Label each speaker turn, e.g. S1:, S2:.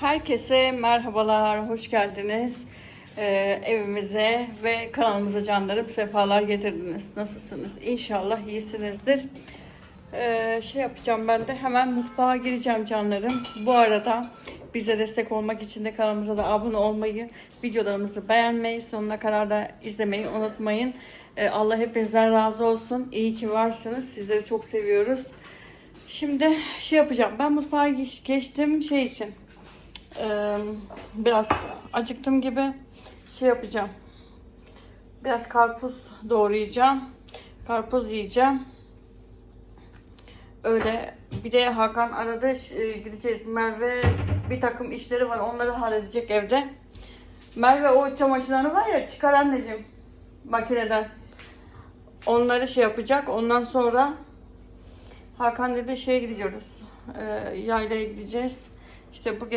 S1: Herkese merhabalar, hoş geldiniz Ee, evimize ve kanalımıza canlarım sefalar getirdiniz. Nasılsınız? İnşallah iyisinizdir. Ee, şey yapacağım ben de hemen mutfağa gireceğim canlarım. Bu arada bize destek olmak için de kanalımıza da abone olmayı, videolarımızı beğenmeyi, sonuna kadar da izlemeyi unutmayın. Ee, Allah hepinizden razı olsun. İyi ki varsınız. Sizleri çok seviyoruz. Şimdi şey yapacağım. Ben mutfağa geç- geçtim şey için. Ee, biraz acıktım gibi şey yapacağım. Biraz karpuz doğrayacağım. Karpuz yiyeceğim. Öyle bir de Hakan aradı e, gideceğiz. Merve bir takım işleri var. Onları halledecek evde. Merve o çamaşırları var ya çıkar anneciğim makineden. Onları şey yapacak. Ondan sonra Hakan dedi şeye gidiyoruz. E, yaylaya gideceğiz. İşte bu